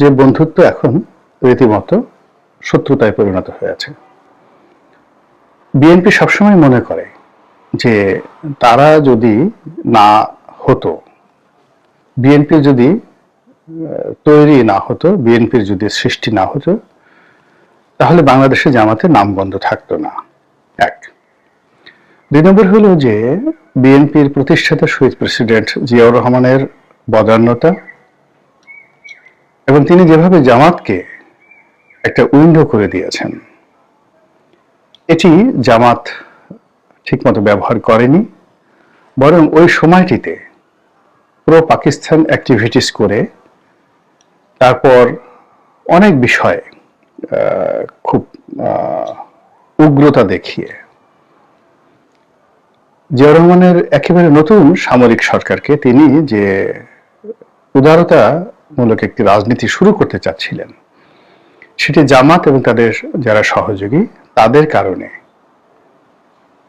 যে বন্ধুত্ব এখন রীতিমতো শত্রুতায় পরিণত হয়েছে বিএনপি সবসময় মনে করে যে তারা যদি না হতো, বিএনপি যদি তৈরি না হতো, বিএনপির যদি সৃষ্টি না হতো, তাহলে বাংলাদেশে জামাতে নাম বন্ধ থাকতো না। এক। দুই নম্বর হলো যে বিএনপির প্রতিষ্ঠাতা শহীদ প্রেসিডেন্ট জিয়াউর রহমানের বদান্যতা এবং তিনি যেভাবে জামাতকে একটা উইন্ডো করে দিয়েছেন, এটি জামাত ঠিকমতো ব্যবহার করেনি, বরং ওই সময়টিতে প্রো পাকিস্তান অ্যাক্টিভিটিস করে তারপর অনেক বিষয়ে খুব উগ্রতা দেখিয়ে জিয়া রহমানের একেবারে নতুন সামরিক সরকারকে তিনি যে উদারতামূলক একটি রাজনীতি শুরু করতে চাচ্ছিলেন। সেটি জামাত এবং তাদের যারা সহযোগী, তাদের কারণে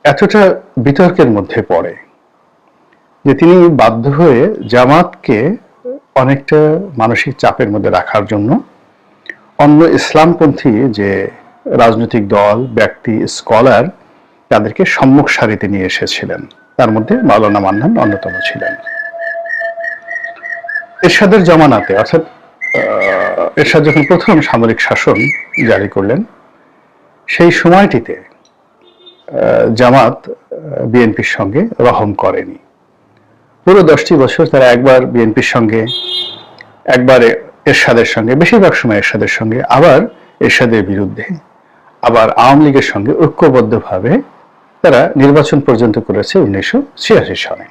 এতটা বিতর্কের মধ্যে পড়ে যে তিনি বাধ্য হয়ে জামাতকে অনেকটা মানসিক চাপের মধ্যে রাখার জন্য অন্য ইসলামপন্থী যে রাজনৈতিক দল, ব্যক্তি, স্কলার, তাদেরকে সম্মুখ সারিতে নিয়ে এসেছিলেন। তার মধ্যে মাওলানা মান্নান অন্যতম ছিলেন। এরশাদের জমানাতে, অর্থাৎ এরশাদ যখন প্রথম সামরিক শাসন জারি করলেন, সেই সময়টিতে জামাত বিএনপির সঙ্গে রহম করেনি। পুরো দশটি বছর তারা একবার বিএনপির সঙ্গে, একবার এরশাদের সঙ্গে, বেশিরভাগ সময় এরশাদের সঙ্গে, আবার এরশাদের বিরুদ্ধে, আবার আওয়ামী লীগের সঙ্গে ঐক্যবদ্ধভাবে তারা নির্বাচন পর্যন্ত করেছে উনিশশো সনে।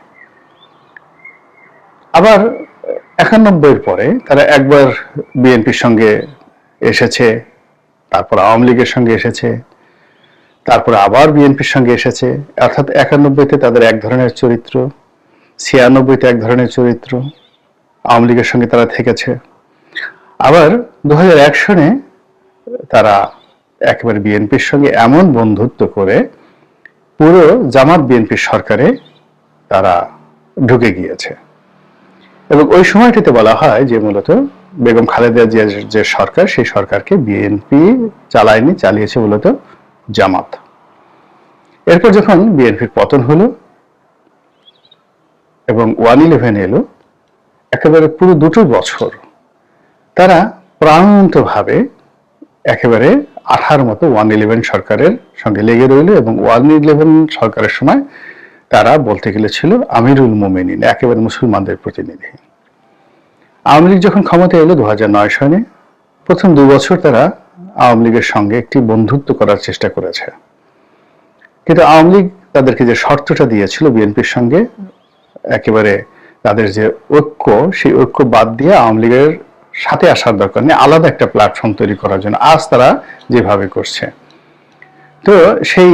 আবার একানব্বইয়ের পরে তারা একবার বিএনপির সঙ্গে এসেছে, তারপর আওয়ামী লীগের সঙ্গে এসেছে, তারপর আবার বিএনপির সঙ্গে এসেছে। অর্থাৎ একানব্বইতে তাদের এক ধরনের চরিত্র, ছিয়ানব্বইতে এক ধরনের চরিত্র, আওয়ামী লীগের সঙ্গে তারা থেকেছে। আবার দু সনে তারা একেবারে বিএনপির সঙ্গে এমন বন্ধুত্ব করে, পুরো জামাত বিএনপির সরকারে তারা ঢুকে গিয়েছে। এবং ওই সময়টিতে বলা হয় যে মূলত বেগম খালেদা জিয়ার যে সরকার, সেই সরকারকে বিএনপি চালায়নি, চালিয়েছে মূলত জামাত। এরপর যখন বিএনপির পতন হলো এবং ওয়ান ইলেভেন এলো, একেবারে পুরো দুটো বছর তারা প্রাণবন্তভাবে একেবারে আঠার মতো ওয়ান ইলেভেন সরকারের সঙ্গে লেগে রইল এবং ওয়ান ইলেভেন সরকারের সময় তারা বলতে গেলে ছিল আমিরুল মোমেনিন, একেবারে মুসলমানদের প্রতিনিধি। আওয়ামী লীগ যখন ক্ষমতায় এলো দু সনে, প্রথম দু বছর তারা আওয়ামী লীগের সঙ্গে একটি বন্ধুত্ব করার চেষ্টা করেছে। কিন্তু আওয়ামী লীগ তাদেরকে যে শর্তটা দিয়েছিল বিএনপির সঙ্গে, একেবারে তাদের যে ঐক্য, সেই ঐক্য বাদ দিয়ে আওয়ামী লীগের সাথে আসার দরকার নেই, আলাদা একটা প্ল্যাটফর্ম তৈরি করার জন্য আজ তারা যেভাবে করছে। তো সেই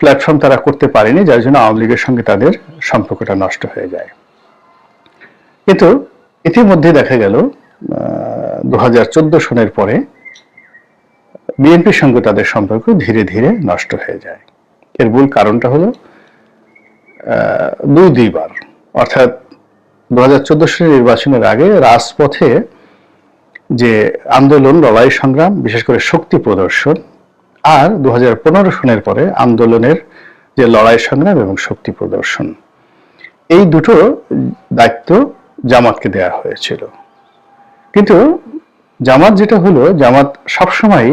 প্ল্যাটফর্ম তারা করতে পারেনি, যার জন্য আওয়ামী লীগের সঙ্গে তাদের সম্পর্কটা নষ্ট হয়ে যায়। কিন্তু ইতিমধ্যে দেখা গেল দু হাজার চোদ্দ সনের পরে বিএনপির সঙ্গে তাদের সম্পর্ক ধীরে ধীরে নষ্ট হয়ে যায়। এর মূল কারণটা হলো দুই দুইবার। অর্থাৎ দু হাজার চোদ্দ সালের নির্বাচনের আগে রাজপথে যে আন্দোলন, লড়াই সংগ্রাম, বিশেষ করে শক্তি প্রদর্শন আর দু হাজার পনেরো সনের পরে আন্দোলনের যে লড়াই সংগ্রাম এবং শক্তি প্রদর্শন, এই দুটো দায়িত্ব জামাতকে দেয়া হয়েছিল। কিন্তু জামাত যেটা হলো, জামাত সবসময়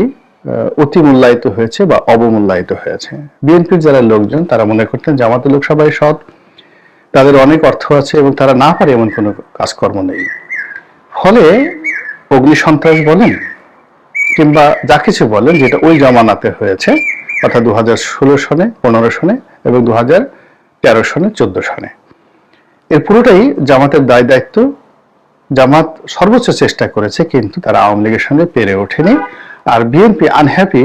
অতি মূল্যায়িত হয়েছে বা অবমূল্যায়িত হয়েছে। বিএনপির যারা লোকজন, তারা মনে করতেন জামাতের লোক সবাই সৎ। তাদের অনেক অর্থ আছে এবং তারা না পারে এমন কোনো কাজকর্ম নেই। ফলে অগ্নি সন্ত্রাস বলেন কিংবা যা কিছু বলেন যেটা ওই জামানাতে হয়েছে, অর্থাৎ দু ষোলো সনে, পনেরো সনে এবং দু তেরো সনে, চোদ্দ সনে। এর পুরোটাই জামাতের দায় দায়িত্ব। জামাত সর্বোচ্চ চেষ্টা করেছে, কিন্তু তারা আওয়ামী লীগের সঙ্গে পেরে ওঠেনি। আর বিএনপি আনহ্যাপি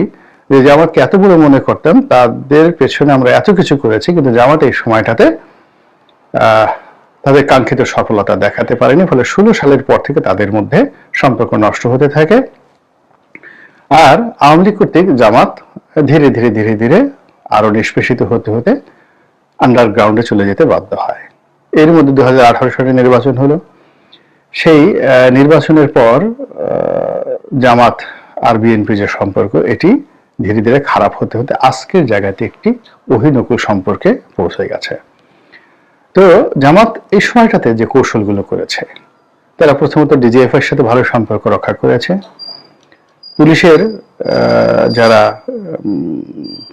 যে জামাতকে এত বড় মনে করতাম, তাদের পেছনে আমরা এত কিছু করেছি, কিন্তু জামাত এই সময়টাতে তাদের কাঙ্ক্ষিত সফলতা দেখাতে পারেনি। ফলে ষোলো সালের পর থেকে তাদের মধ্যে সম্পর্ক নষ্ট হতে থাকে। আর আওয়ামী লীগ কর্তৃক জামাত ধীরে ধীরে ধীরে ধীরে আরও নিষ্পেষিত হতে হতে আন্ডারগ্রাউন্ডে চলে যেতে বাধ্য হয়। এর মধ্যে দু হাজার আঠারো সালে নির্বাচন হলো। সেই নির্বাচনের পর জামাত আর বিএনপি যে সম্পর্ক, এটি ধীরে ধীরে খারাপ হতে হতে আজকের জায়গাতে একটি অহিনকুল সম্পর্কে পৌঁছে গেছে। তো জামাত এই সময়টাতে যে কৌশলগুলো করেছে, তারা প্রথমত ডিজিএফ এর সাথে ভালো সম্পর্ক রক্ষা করেছে। পুলিশের যারা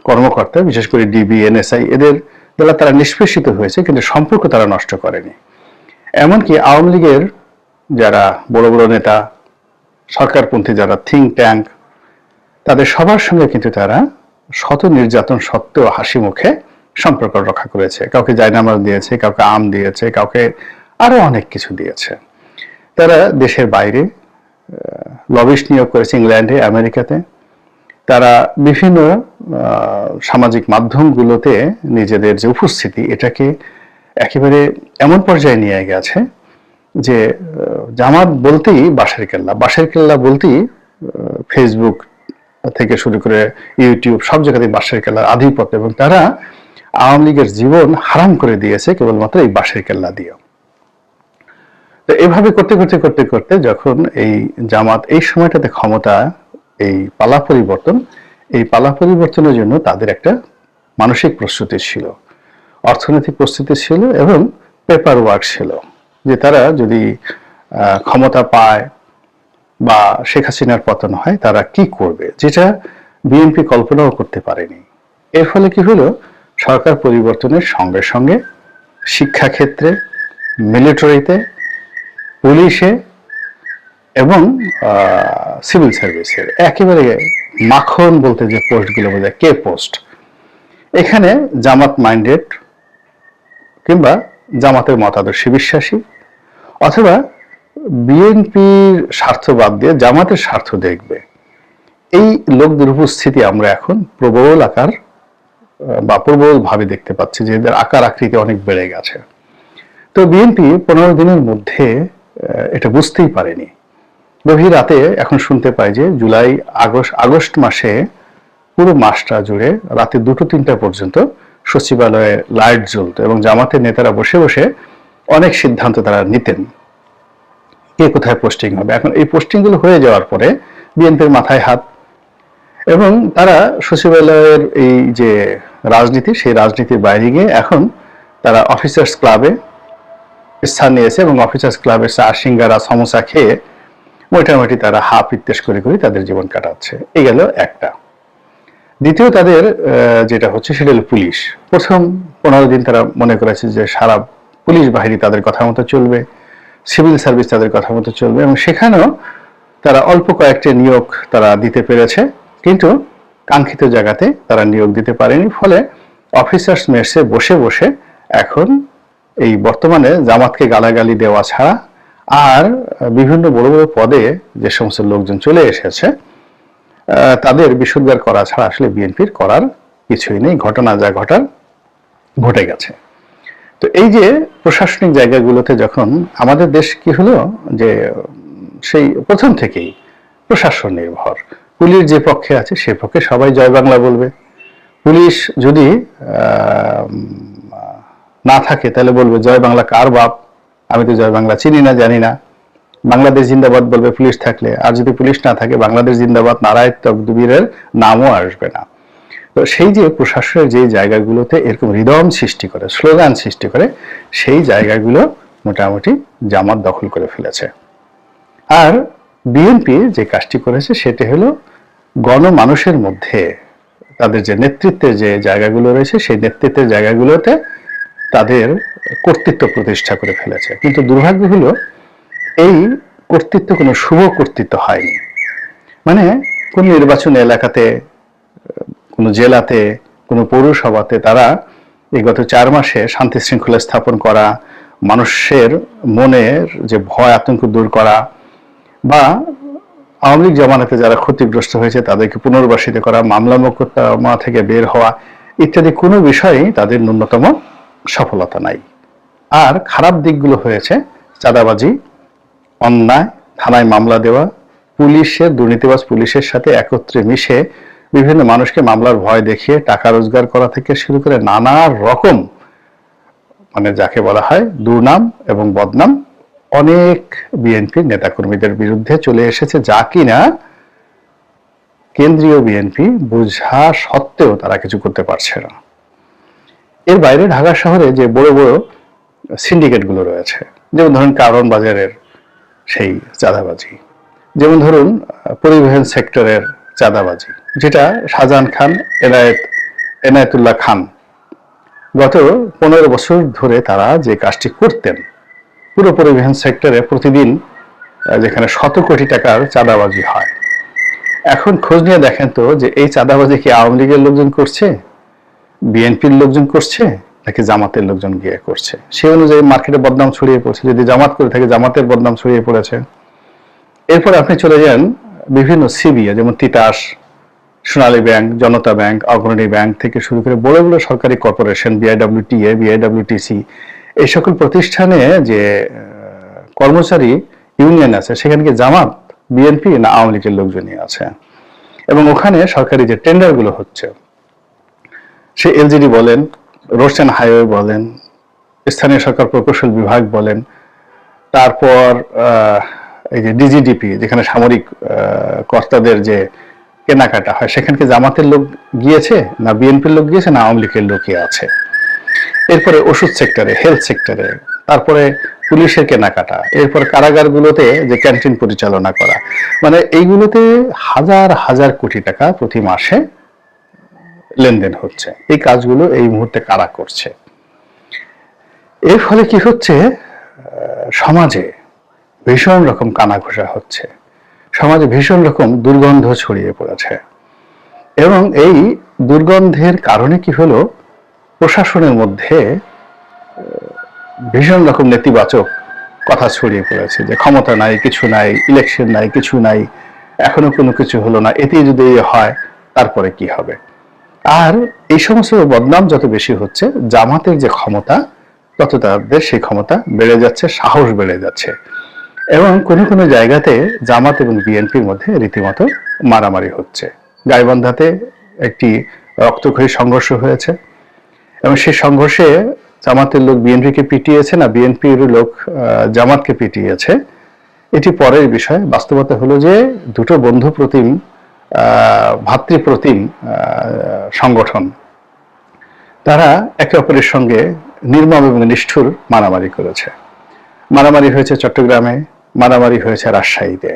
কর্মকর্তা, বিশেষ করে ডিবি, এনএসআই, এদের দ্বারা তারা নিষ্পেষিত হয়েছে, কিন্তু সম্পর্ক তারা নষ্ট করেনি। এমনকি আওয়ামী লীগের যারা বড় বড় নেতা, সরকারপন্থী যারা থিঙ্ক ট্যাঙ্ক তাদের সবার সঙ্গে কিন্তু তারা শত নির্যাতন সত্ত্বেও হাসি মুখে সম্পর্ক রক্ষা করেছে। কাউকে জায়নামাজ দিয়েছে, কাউকে আম দিয়েছে, কাউকে আরও অনেক কিছু দিয়েছে। তারা দেশের বাইরে লবিস্ট নিয়োগ করেছে ইংল্যান্ডে আমেরিকাতে। তারা বিভিন্ন সামাজিক মাধ্যমগুলোতে নিজেদের যে উপস্থিতি, এটাকে একেবারে এমন পর্যায়ে নিয়ে গেছে যে জামাত বলতেই বাঁশের কেল্লা। বাঁশের কেল্লা বলতেই ফেসবুক থেকে শুরু করে ইউটিউব সব জায়গাতে বাঁশের কেল্লার আধিপত্য এবং তারা আওয়ামী লীগের জীবন হারাম করে দিয়েছে কেবলমাত্র এই বাঁশের কেল্লা দিয়ে তো এভাবে করতে করতে করতে করতে যখন এই জামাত এই সময়টাতে ক্ষমতা, এই পালা পরিবর্তন, এই পালা পরিবর্তনের জন্য তাদের একটা মানসিক প্রস্তুতি ছিল, অর্থনৈতিক প্রস্তুতি ছিল এবং পেপার ওয়ার্ক ছিল যে তারা যদি ক্ষমতা পায় বা শেখ হাসিনার পতন হয় তারা কি করবে? যেটা বিএনপি কল্পনাও করতে পারেনি। এর ফলে কি হলো? সরকার পরিবর্তনের সঙ্গে সঙ্গে শিক্ষাক্ষেত্রে মিলিটারিতে পুলিশে এবং সিভিল সার্ভিসের একেবারে মাখন বলতে যে পোস্টগুলো বোঝায়, কে পোস্ট? এখানে জামাত মাইন্ডেড কিংবা জামাতের মতাদর্শী বিশ্বাসী অথবা বিএনপির স্বার্থ বাদ দিয়ে জামাতের স্বার্থ দেখবে। এই লোকদের উপস্থিতি আমরা এখন প্রবল আকার, বা প্রবল ভাবে দেখতে পাচ্ছি যে এদের আকার আকৃতি অনেক বেড়ে গেছে। তো বিএনপি পনেরো দিনের মধ্যে এটা বুঝতেই পারেনি। গভীর রাতে এখন শুনতে পাই যে জুলাই আগস্ট আগস্ট মাসে পুরো মাসটা জুড়ে রাতে দুটো, তিনটা পর্যন্ত সচিবালয়ে লাইট জ্বলতো এবং জামাতের নেতারা বসে বসে অনেক সিদ্ধান্ত তারা নিতেন। কে কোথায় পোস্টিং হবে? এখন এই পোস্টিংগুলো হয়ে যাওয়ার পরে বিএনপির মাথায় হাত এবং তারা সচিবালয়ের এই যে রাজনীতি, সেই রাজনীতির বাইরে গিয়ে এখন তারা অফিসার্স ক্লাবে স্থান নিয়েছে এবং অফিসার্স ক্লাবের চা, সিঙ্গারা, সমোসা খেয়ে মোটামুটি তারা হাফ ইত্তেস করে করে তাদের জীবন কাটাচ্ছে। এই গেল একটা। দ্বিতীয় তাদের যেটা হচ্ছে সেটা হলো পুলিশ। প্রথম পনেরো দিন তারা মনে করেছে যে সারা পুলিশ বাহিনী তাদের কথা মতো চলবে, সিভিল সার্ভিস তাদের কথা মতো চলবে এবং সেখানেও তারা অল্প কয়েকটি নিয়োগ তারা দিতে পেরেছে, কিন্তু কাঙ্ক্ষিত জায়গাতে তারা নিয়োগ দিতে পারেনি। ফলে অফিসার্স মেসে বসে বসে এখন এই বর্তমানে জামাতকে গালাগালি দেওয়া ছাড়া আর বিভিন্ন বড় বড় পদে যে সমস্ত লোকজন চলে এসেছে তাদের বিশুদ্ধার করা ছাড়া আসলে বিএনপির করার কিছুই নেই। ঘটনা যা ঘটার, ঘটে গেছে। তো এই যে প্রশাসনিক জায়গাগুলোতে যখন আমাদের দেশ কি হলো যে, সেই প্রথম থেকেই প্রশাসন নির্ভর। পুলিশ যে পক্ষে আছে সে পক্ষে সবাই জয় বাংলা বলবে। পুলিশ যদি না থাকে, তাহলে বলবে, জয় বাংলা কার বাপ? আমি তো জয় বাংলা চিনি না, জানি না। বাংলাদেশ জিন্দাবাদ বলবে, পুলিশ থাকলে। আর যদি পুলিশ না থাকে, বাংলাদেশ জিন্দাবাদ, নারায়ণ তকদুবীরের নামও আসবে না। তো সেই যে প্রশাসনের যে জায়গাগুলোতে এরকম হৃদয়ম সৃষ্টি করে, স্লোগান সৃষ্টি করে, সেই জায়গাগুলো মোটামুটি জামাত দখল করে ফেলেছে। আর বিএনপি যে কাজটি করেছে, সেটা হলো গণমানুষের মধ্যে তাদের যে নেতৃত্বের যে জায়গাগুলো রয়েছে, সেই নেতৃত্বের জায়গাগুলোতে তাদের কর্তৃত্ব প্রতিষ্ঠা করে ফেলেছে। কিন্তু দুর্ভাগ্য হলো, এই কর্তৃত্ব কোনো শুভ কর্তৃত্ব হয়নি। মানে কোন নির্বাচন এলাকাতে, কোনো জেলাতে, কোনো পৌরসভাতে তারা এই গত চার মাসে শান্তি শৃঙ্খলা স্থাপন করা, মানুষের মনের যে ভয়, আতঙ্ক দূর করা বা আওয়ামী লীগ জামানাতে যারা ক্ষতিগ্রস্ত হয়েছে তাদেরকে পুনর্বাসিত করা, মামলা মোকদ্দমা থেকে বের হওয়া ইত্যাদি কোনো বিষয়েই তাদের ন্যূনতম সফলতা নাই। আর খারাপ দিকগুলো হয়েছে, চাঁদাবাজি, অন্যায়, থানায় মামলা দেওয়া পুলিশের দুর্নীতিবাজ পুলিশের সাথে একত্রে মিশে বিভিন্ন মানুষকে মামলার ভয় দেখিয়ে টাকা রোজগার করা থেকে শুরু করে নানা রকম মানে যাকে বলা হয় দুর্নাম এবং বদনাম, অনেক বিএনপি নেতাকর্মীদের বিরুদ্ধে চলে এসেছে যা কিনা কেন্দ্রীয় বিএনপি বোঝা সত্ত্বেও তারা কিছু করতে পারছে না। এর বাইরে ঢাকা শহরে যে বড় বড় সিন্ডিকেটগুলো রয়েছে, যেমন ধরুন কারণ বাজারের সেই চাঁদাবাজি, যেমন ধরুন পরিবহন সেক্টরের চাঁদাবাজি, যেটা শাহজাহান খান, এনায়েত, এনায়েতুল্লাহ খান গত পনেরো বছর ধরে তারা যে কাজটি করতেন, পুরো পরিবহন সেক্টরে প্রতিদিন যেখানে শত কোটি টাকার চাঁদাবাজি হয়। এখন খোঁজ নিয়ে দেখেন তো যে এই চাঁদাবাজি কি আওয়ামী লীগের লোকজন করছে? বিএনপির লোকজন করছে নাকি জামাতের লোকজন গিয়ে করছে? সেই অনুযায়ী মার্কেটে বদনাম ছড়িয়ে পড়ছে। যদি জামাত করে থাকে, জামাতের বদনাম ছড়িয়ে পড়েছে। এরপর আপনি চলে যান বিভিন্ন সিবিএ যেমন Titas, Sonali bank, Janata bank, Agrani bank থেকে শুরু করে বড় বড় সরকারি কর্পোরেশন, বিআইডব্লিউটিএ, বিআইডব্লিউটিসি, এই সকল প্রতিষ্ঠানে যে কর্মচারী ইউনিয়ন আছে, সেখানে কি জামাত, বিএনপি না আওয়ামী লীগের লোকজনই আছে? এবং ওখানে সরকারি যে টেন্ডারগুলো হচ্ছে সে এলজিডি বলেন অ্যান্ড হাইওয়ে বলেন, স্থানীয় সরকার প্রকৌশল বিভাগ বলেন, তারপর এই যে ডিজিডিপি, যেখানে সামরিক কর্তাদের যে কেনাকাটা হয়, সেখানকে জামাতের লোক গিয়েছে না বিএনপির লোক গিয়েছে না আওয়ামী লীগের লোকই আছে? এরপরে ওষুধ সেক্টরে, হেলথ সেক্টরে, তারপরে পুলিশের কেনাকাটা, এরপর কারাগারগুলোতে যে ক্যান্টিন পরিচালনা করা। মানে এইগুলোতে হাজার হাজার কোটি টাকা প্রতি মাসে লেনদেন হচ্ছে। এই কাজগুলো এই মুহূর্তে কারা করছে? এর ফলে কি হচ্ছে? সমাজে ভীষণ রকম কানাঘোষা হচ্ছে। সমাজে ভীষণ রকম দুর্গন্ধ ছড়িয়ে পড়েছে। এবং এই দুর্গন্ধের কারণে কি হলো? প্রশাসনের মধ্যে ভীষণ রকম নেতিবাচক কথা ছড়িয়ে পড়েছে যে ক্ষমতা নাই, কিছু নাই ইলেকশন নাই, কিছু নাই, এখনও কোনো কিছু হলো না, এতেই যদি হয়, তারপরে কি হবে? আর এই সমস্ত বদনাম যত বেশি হচ্ছে, জামাতের যে ক্ষমতা, তত তাদের সেই ক্ষমতা বেড়ে যাচ্ছে, সাহস বেড়ে যাচ্ছে। এবং কোনো কোনো জায়গাতে জামাত এবং বিএনপির মধ্যে রীতিমতো মারামারি হচ্ছে। গাইবান্ধাতে একটি রক্তক্ষয়ী সংঘর্ষ হয়েছে। এবং সেই সংঘর্ষে জামাতের লোক বিএনপিকে পিটিয়েছে না, বিএনপির লোক জামাতকে পিটিয়েছে। এটি পরের বিষয়। বাস্তবতা হলো যে দুটো বন্ধু প্রতিম ভাতৃপ্রতিম সংগঠন। তারা একে অপরের সঙ্গে নির্মম এবং নিষ্ঠুর মারামারি করেছে। মারামারি হয়েছে চট্টগ্রামে, মারামারি হয়েছে রাজশাহীতে।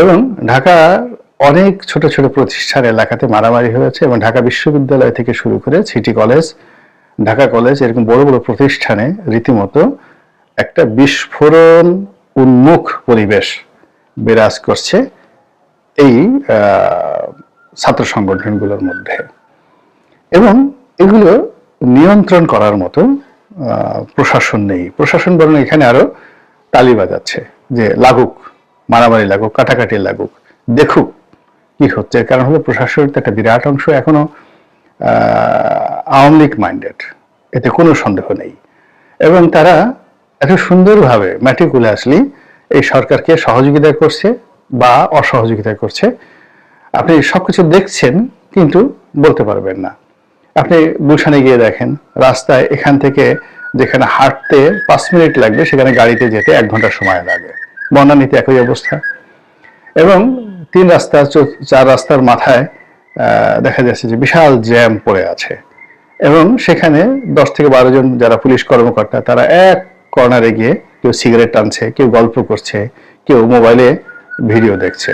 এবং ঢাকা অনেক ছোট ছোট প্রতিষ্ঠান এলাকাতে মারামারি হয়েছে এবং ঢাকা বিশ্ববিদ্যালয় থেকে শুরু করে সিটি কলেজ, ঢাকা কলেজ এরকম বড় বড় প্রতিষ্ঠানে রীতিমতো একটা বিস্ফোরণ উন্মুখ পরিবেশ বিরাজ করছে। এই ছাত্র সংগঠনগুলোর মধ্যে। এবং এগুলো নিয়ন্ত্রণ করার মতো প্রশাসন নেই। প্রশাসন বরং এখানে আরও তালি বাজাচ্ছে যে লাগুক, মারামারি লাগুক, কাটাকাটি লাগুক, দেখুক কি হচ্ছে। কারণ হলো প্রশাসনের একটা বিরাট অংশ এখনও আওয়ামী লীগ মাইন্ডেড এতে কোনো সন্দেহ নেই। এবং তারা এত সুন্দরভাবে ম্যাটিকুলাসলি এই সরকারকে সহযোগিতা করছে। বা অসহযোগিতা করছে। আপনি সবকিছু দেখছেন কিন্তু বলতে পারবেন না। আপনি গুলশানে গিয়ে দেখেন, রাস্তায় এখান থেকে যেখানে হাঁটতে পাঁচ মিনিট লাগবে, সেখানে গাড়িতে যেতে এক ঘণ্টা সময় লাগে। বনানীতে একই অবস্থা। এবং তিন রাস্তা চার রাস্তার মাথায় দেখা যাচ্ছে যে বিশাল জ্যাম পড়ে আছে। এবং সেখানে দশ থেকে বারো জন যারা পুলিশ কর্মকর্তা, তারা এক কর্নারে গিয়ে কেউ সিগারেট টানছে, কেউ গল্প করছে, কেউ মোবাইলে ভিডিও দেখছে।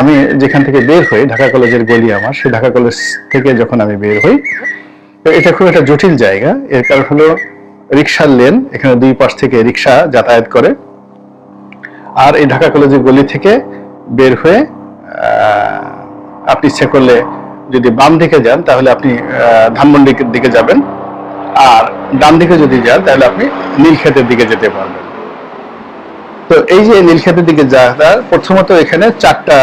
আমি যেখান থেকে বের হই, ঢাকা কলেজের গলি আমার, সেই ঢাকা কলেজ থেকে যখন আমি বের হই, এটা খুব একটা জটিল জায়গা। এর কারণ হলো রিক্সার লেন, এখানে দুই পাশ থেকে রিক্সা যাতায়াত করে। আর এই ঢাকা কলেজের গলি থেকে বের হয়ে আপনি ইচ্ছে করলে যদি বাম দিকে যান, তাহলে আপনি ধানমন্ডির দিকে যাবেন। আর ডান দিকে যদি যান, তাহলে আপনি নীলক্ষেতের দিকে যেতে পারবেন। তো এই যে নীলক্ষেতের দিকে যা প্রথমত এখানে চারটা